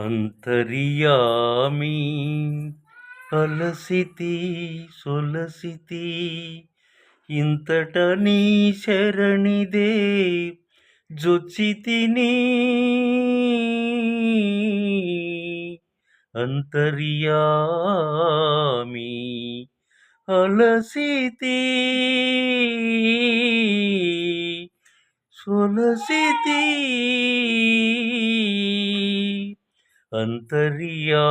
అంతర్యామి కలసితి సొలసితి ఇంతట నీ శరణిదే జొచ్చితిని అంతర్యామి అలసితి సొలసితి అంతర్యామి.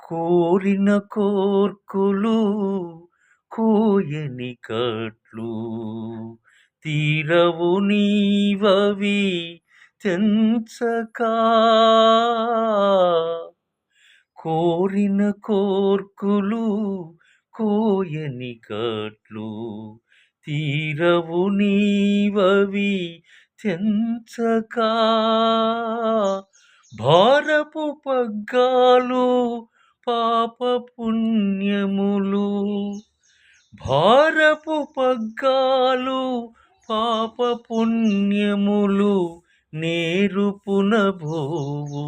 కోరిన కోర్కులు కోయని కట్లు తీరవు నీవవి తెంచకా. కోరిన కోర్కులు కోయని కట్లు తీరవు నీవవి తెంచగా భారపు పగ్గాలు పాప పుణ్యములు భారపు పగ్గాలు పాప పుణ్యములు నేరుపున భోవు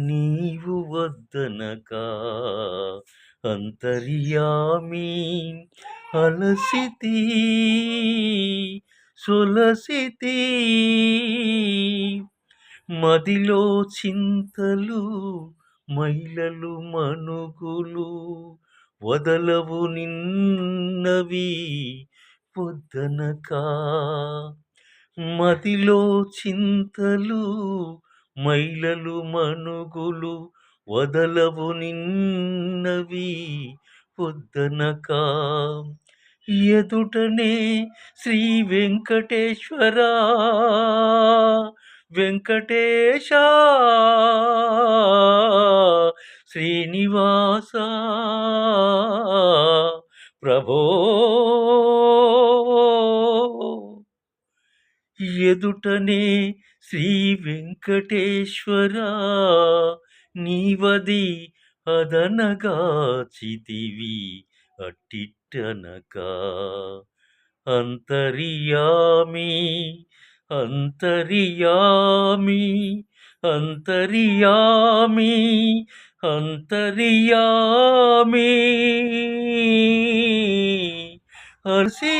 నీవు వద్దనక అంతర్యామి అలసితి సులసితే మదిలో చింతలు మైలలు మనుగులు వదలవు నిన్నవి పొద్దనక. మదిలో చింతలు మైలలు మనుగులు వదలవు నిన్నవి పొద్దనక. ఎదుటనే శ్రీ వెంకటేశ్వర. వెంకటేశ శ్రీనివాస. ప్రభో. ఎదుటనే శ్రీ వెంకటేశ్వర. నీవది అదనగా అదనగాచితివి అట్టిట్టనక అంతర్యామి అంతర్యామి అంతర్యామి అంతర్యామి అసి